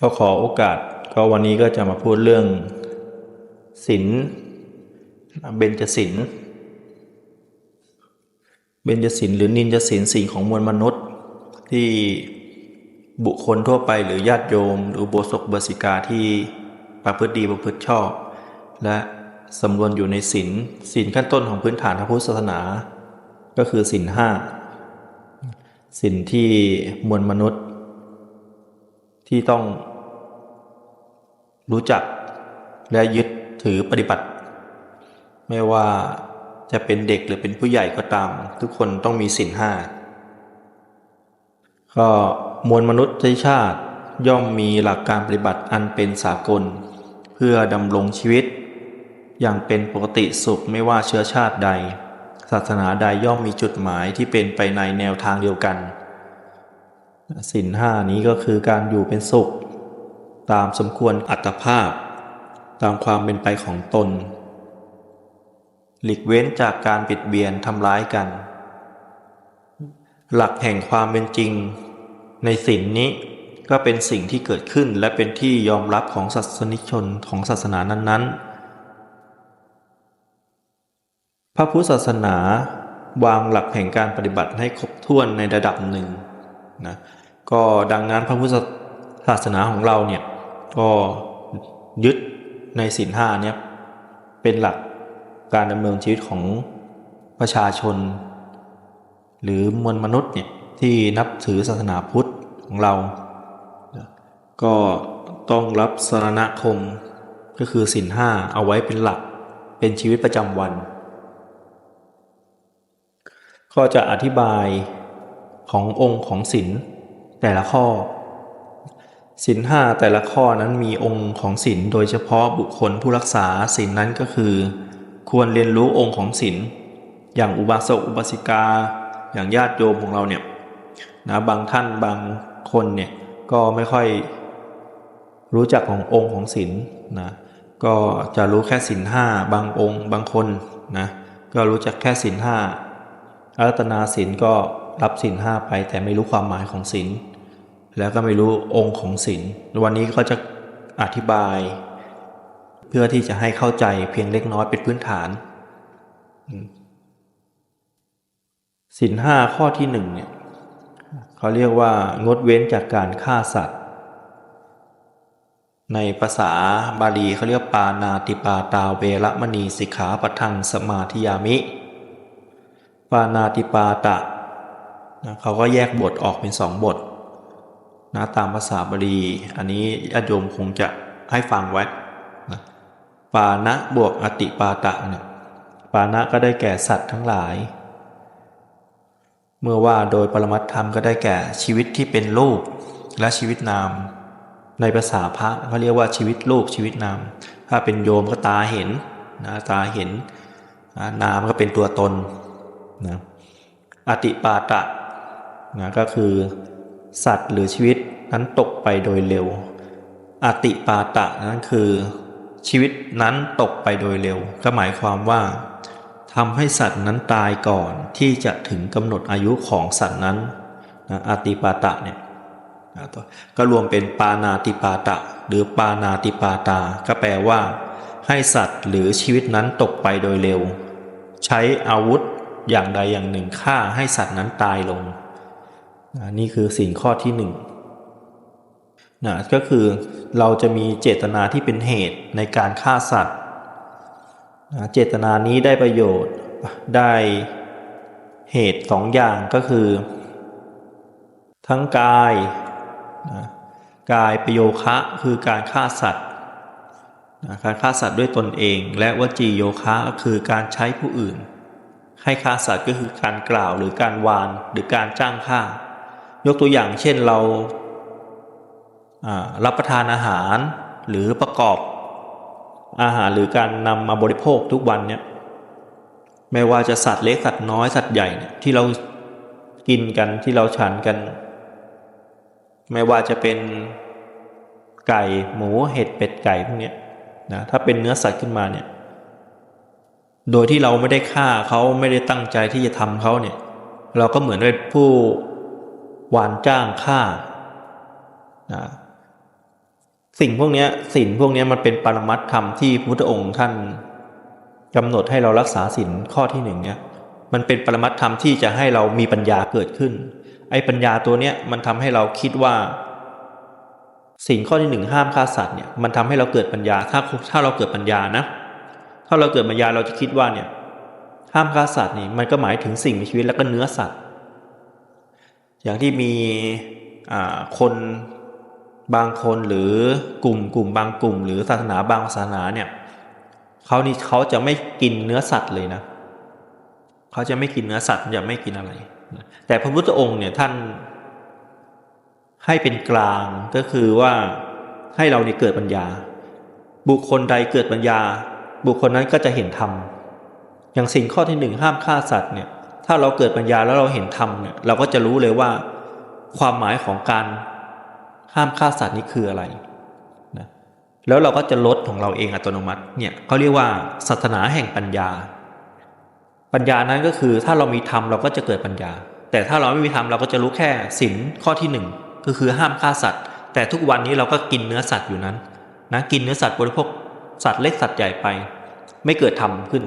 ก็ขอโอกาสก็วันนี้ก็จะมาพูดเรื่องศีลเบญจศีลเบญจศีลหรือนินจศีลศีลของมวลมนุษย์ ที่บุคคลทั่วไปหรือญาติโยม หรืออุโบสถอุบสิกาที่ประพฤติดีประพฤติชอบ และสำรวมอยู่ในศีลศีลขั้นต้นของพื้นฐานพระพุทธศาสนา ก็คือศีลห้าศีลที่มวลมนุษย์ ที่ต้องรู้จักและยึดถือปฏิบัติ ไม่ว่าจะเป็นเด็กหรือเป็นผู้ใหญ่ก็ตาม ทุกคนต้องมีศีลห้าก็มวลมนุษยชาติย่อมมีหลักการปฏิบัติอันเป็นสากล เพื่อดำรงชีวิต อย่างเป็นปกติสุขไม่ว่าเชื้อชาติใด ศาสนาใดย่อมมีจุดหมายที่เป็นไปในแนวทางเดียวกัน สินห้านี้ก็คือการอยู่เป็นสุข ตามสมควรอัตภาพ ตามความเป็นไปของตน หลีกเว้นจากการปิดเบียนทำร้ายกัน หลักแห่งความเป็นจริง ในสินนี้ก็เป็นสิ่งที่เกิดขึ้นและเป็นที่ยอมรับของศาสนิชนของศาสนานั้น ๆ พระพุทธศาสนาวางหลักแห่งการปฏิบัติให้ครบถ้วนในระดับหนึ่ง นะก็ดังนั้นพระพุทธศาสนาของเราเนี่ยก็ยึดในศีลห้าเนี่ยเป็นหลักการดำเนินชีวิตของประชาชน หรือมวลมนุษย์เนี่ยที่นับถือศาสนาพุทธของเรา ก็ต้องรับสรณคมก็คือศีลห้าเอาไว้เป็นหลักเป็นชีวิตประจำวัน ก็จะอธิบาย ขององค์ของศีลแต่ละข้อศีลห้าแต่ละข้อนั้นมีองค์ของศีลโดยเฉพาะบุคคลผู้รักษาศีลนั้นก็คือ ควรเรียนรู้องค์ของศีลอย่างอุบาสกอุบาสิกา อย่างญาติโยมของเราเนี่ยนะบางท่านบางคนเนี่ยก็ไม่ค่อยรู้จักขององค์ของศีลนะก็จะรู้แค่ศีลห้าบางองค์บางคนนะก็รู้จักแค่ศีลห้าอารัตนาศีลก็ รับศีลห้าไป แต่ไม่รู้ความหมายของศีลแล้วก็ไม่รู้องค์ของศีลวันนี้ก็จะอธิบาย เพื่อที่จะให้เข้าใจเพียงเล็กน้อยเป็นพื้นฐานศีลห้าข้อที่หนึ่งเนี่ยเขาเรียกว่างดเว้นจากการฆ่าสัตว์ ในภาษาบาลีเขาเรียกปานาติปาตาเวรมณีสิกขาปทังสมาธิยามิ ปานาติปาตะ นะเขาก็แยกบทออกเป็นสองบทนะตามภาษาบาลีอันนี้ญาติโยมคงจะให้ฟังไว้นะปานะบวกอติปาตะเนี่ยปานะก็ได้แก่สัตว์ทั้งหลาย เมื่อว่าโดยปรมัตธรรมก็ได้แก่ชีวิตที่เป็นรูปและชีวิตนาม ในภาษาพระเขาเรียกว่าชีวิตรูปชีวิตนาม ถ้าเป็นโยมก็ตาเห็นนะตาเห็นนามก็เป็นตัวตนนะอติปาตะ นะก็คือ สัตว์หรือชีวิตนั้นตกไปโดยเร็ว อติปาตะนั้นคือชีวิตนั้นตกไปโดยเร็ว ก็หมายความว่าทำให้สัตว์นั้นตายก่อนที่จะถึงกำหนดอายุของสัตว์นั้นนะอติปาตะเนี่ยก็รวมเป็นปานาติปาตะ หรือปานาติปาตา ก็แปลว่า ให้สัตว์หรือชีวิตนั้นตกไปโดยเร็ว ใช้อาวุธอย่างใดอย่างหนึ่งฆ่าให้สัตว์นั้นตายลง นี่คือสิ่งข้อที่หนึ่งนะก็คือเราจะมีเจตนาที่เป็นเหตุในการฆ่าสัตว์นะเจตนานี้ได้ประโยชน์ได้เหตุสองอย่างก็คือ ทั้งกายนะกายประโยคะคือการฆ่าสัตว์นะการฆ่าสัตว์ด้วยตนเอง และวจีโยคะคือการใช้ผู้อื่น ให้ฆ่าสัตว์ก็คือการกล่าวหรือการวานหรือการจ้างฆ่า ยกตัวอย่างเช่นเรารับประทานอาหารหรือประกอบอาหารหรือการนำมาบริโภคทุกวันเนี่ยไม่ว่าจะสัตว์เล็กสัตว์น้อยสัตว์ใหญ่เนี่ยที่เรากินกันที่เราฉันกัน ไม่ว่าจะเป็นไก่หมูเห็ดเป็ดไก่พวกนี้นะถ้าเป็นเนื้อสัตว์ขึ้นมาเนี่ยโดยที่เราไม่ได้ฆ่าเขาไม่ได้ตั้งใจที่จะทำเขาเนี่ย เราก็เหมือนเป็นผู้ วานจ้างฆ่านะสิ่งพวกนี้สิ่งพวกนี้มันเป็นปรมัตธรรมที่พุทธองค์ท่านกำหนดให้เรารักษาศีลข้อที่หนึ่งเนี่ยมันเป็นปรมัตธรรมที่จะให้เรามีปัญญาเกิดขึ้น ไอ้ปัญญาตัวเนี้ยมันทำให้เราคิดว่าสิ่งข้อที่หนึ่งห้ามฆ่าสัตว์เนี่ยมันทำให้เราเกิดปัญญาถ้าถ้าเราเกิดปัญญานะถ้าเราเกิดปัญญาเราจะคิดว่าเนี่ยห้ามฆ่าสัตว์นี่มันก็หมายถึงสิ่งมีชีวิตแล้วก็เนื้อสัตว์ อย่างที่มีคนบางคนหรือกลุ่มกลุ่มบางกลุ่ม หรือศาสนาบางศาสนาเนี่ยเขานี่เขาจะไม่กินเนื้อสัตว์เลยนะเขาจะไม่กินเนื้อสัตว์จะไม่กินอะไร แต่พระพุทธองค์เนี่ยท่านให้เป็นกลางก็คือว่าให้เราเนี่ยเกิดปัญญา บุคคลใดเกิดปัญญา บุคคลนั้นก็จะเห็นธรรมอย่างสิ่งข้อที่หนึ่งห้ามฆ่าสัตว์เนี่ย ถ้าเราเกิดปัญญาแล้วเราเห็นธรรมเนี่ยเราก็จะรู้เลยว่า ความหมายของการห้ามฆ่าสัตว์นี้คืออะไรนะแล้วเราก็จะลดของเราเองอัตโนมัติเนี่ยเขาเรียกว่าศาสนาแห่งปัญญา ปัญญานั้นก็คือถ้าเรามีธรรมเราก็จะเกิดปัญญา แต่ถ้าเราไม่มีธรรมเราก็จะรู้แค่ศีลข้อที่หนึ่งก็คือห้ามฆ่าสัตว์ แต่ทุกวันนี้เราก็กินเนื้อสัตว์อยู่นั้นนะกินเนื้อสัตว์บริโภคสัตว์เล็กสัตว์ใหญ่ไป ไม่เกิดธรรมขึ้น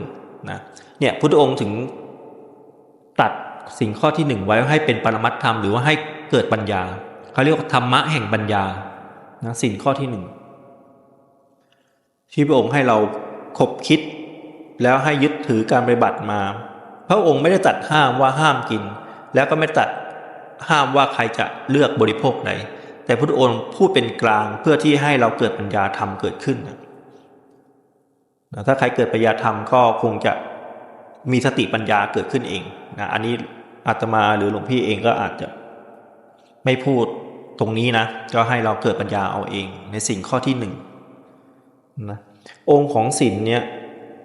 นะเนี่ยพุทธองค์ถึง ตัดสิ่งข้อที่หนึ่งไว้ให้เป็นปรมัตธรรมหรือว่าให้เกิดปัญญาเขาเรียกว่าธรรมะแห่งปัญญานะสิ่งข้อที่หนึ่งที่พระองค์ให้เราคบคิด แล้วให้ยึดถือการปฏิบัติมา พระองค์ไม่ได้ตัดห้ามว่าห้ามกิน แล้วก็ไม่ตัดห้ามว่าใครจะเลือกบริโภคใดแต่พระองค์พูดเป็นกลางเพื่อที่ให้เราเกิดปัญญาธรรมเกิดขึ้นนะถ้าใครเกิดปัญญาธรรมก็คงจะ มีสติปัญญาเกิดขึ้นเองนะอันนี้อาตมาหรือหลวงพี่เองก็อาจจะไม่พูดตรงนี้นะ ก็ให้เราเกิดปัญญาเอาเอง ในสิ่งข้อที่หนึ่งนะองค์ของศีลเนี่ย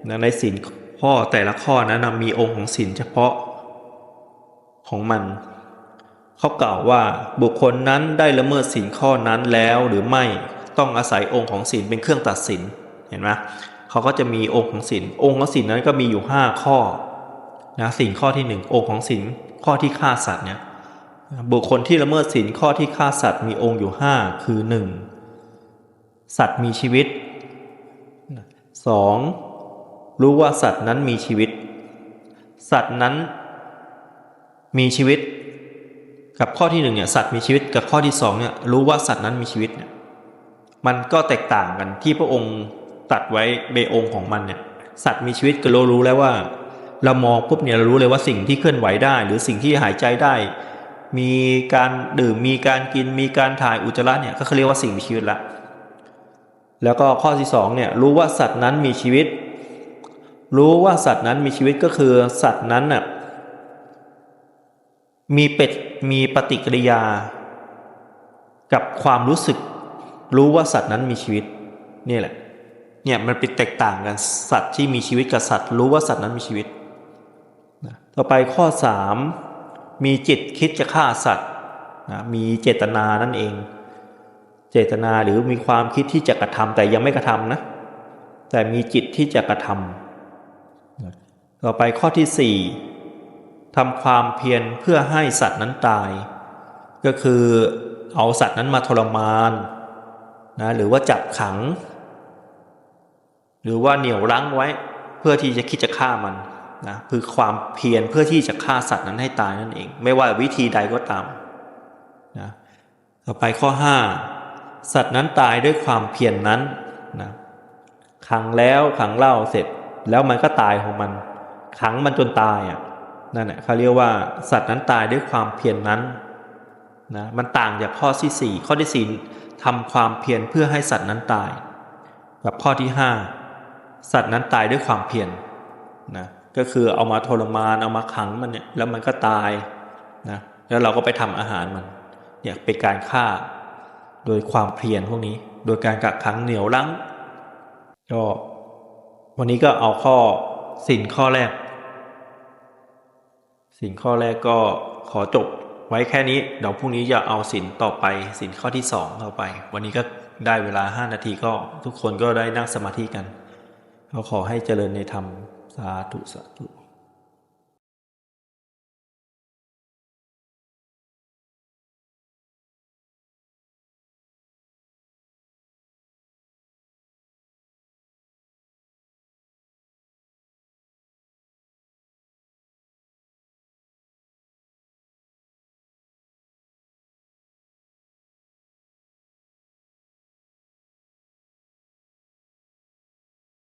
นะในศีลข้อแต่ละข้อนะนะมีองค์ของศีลเฉพาะของมันเขากล่าวว่าบุคคลนั้นได้ละเมิดศีลข้อนั้นแล้วหรือไม่ต้องอาศัยองค์ของศีลเป็นเครื่องตัดสินเห็นไหม เขาก็จะมีองค์ของศีลองค์ของศีลนั้นก็มีอยู่ห้าข้อนะสิ่งข้อที่หนึ่งองค์ของศีลข้อที่ฆ่าสัตว์เนี่ยบุคคลที่ละเมิดศีลข้อที่ฆ่าสัตว์มีองค์อยู่ห้าคือหนึ่งสัตว์มีชีวิตสองรู้ว่าสัตว์นั้นมีชีวิต สัตว์นั้นมีชีวิต กับข้อที่หนึ่งเนี่ยสัตว์มีชีวิตกับข้อที่สองเนี่ยรู้ว่าสัตว์นั้นมีชีวิตเนี่ยมันก็แตกต่างกันที่พระองค์ ตัดไว้เบองค์ของมันเนี่ยสัตว์มีชีวิตก็รู้รู้แล้วว่า เรามองปุ๊บเนี่ยเรารู้เลยว่าสิ่งที่เคลื่อนไหวได้ หรือสิ่งที่หายใจได้ มีการดื่มมีการกินมีการถ่ายอุจจาระเนี่ยก็เขาเรียกว่าสิ่งมีชีวิตละแล้วก็ข้อที่สองเนี่ยรู้ว่าสัตว์นั้นมีชีวิต รู้ว่าสัตว์นั้นมีชีวิตก็คือสัตว์นั้นน่ะมีเป็ดมีปฏิกิริยา กับความรู้สึก รู้ว่าสัตว์นั้นมีชีวิตนี่แหละ เนี่ยมันเป็นแตกต่างกันสัตว์ที่มีชีวิตกับสัตว์ รู้ว่าสัตว์นั้นมีชีวิตนะต่อไปข้อสามมีจิตคิดจะฆ่าสัตว์นะมีเจตนานั่นเอง เจตนาหรือมีความคิดที่จะกระทำแต่ยังไม่กระทำนะแต่มีจิตที่จะกระทำต่อไปข้อที่สี่ทำความเพียรเพื่อให้สัตว์นั้นตาย ก็คือเอาสัตว์นั้นมาทรมานนะหรือว่าจับขัง หรือว่าเหนี่ยวรั้งไว้เพื่อที่จะคิดจะฆ่ามันนะคือความเพียรเพื่อที่จะฆ่าสัตว์นั้นให้ตายนั่นเอง ไม่ว่าวิธีใดก็ตามนะต่อไปข้อ 5 สัตว์นั้นตายด้วยความเพียรนนั้นนะขังแล้วขังเล่าเสร็จ แล้วมันก็ตายของมัน ขังมันจนตายอะนั่นแหละเขาเรียกว่าสัตว์นั้นตายด้วยความเพียรนนั้นนะมันต่างจากข้อที่สี่ข้อที่สี่ทำความเพียรเพื่อให้สัตว์นั้นตาย กับข้อที่ห้า สัตว์นั้นตายด้วยความเพียรนะก็คือเอามาทรมานเอามาขังมันเนี่ยแล้วมันก็ตายนะแล้วเราก็ไปทำอาหารมันเนี่ยเป็นการฆ่า โดยความเพียรพวกนี้ โดยการกักขังเหนียวรั้งก็วันนี้ก็เอาข้อสินข้อแรก สินข้อแรกก็ขอจบไว้แค่นี้เดี๋ยวพรุ่งนี้จะเอาสินต่อไปสินข้อที่สองต่อไป วันนี้ก็ได้เวลาห้านาทีก็ทุกคนก็ได้นั่งสมาธิกัน ก็ขอให้เจริญในธรรม สาธุสาธุ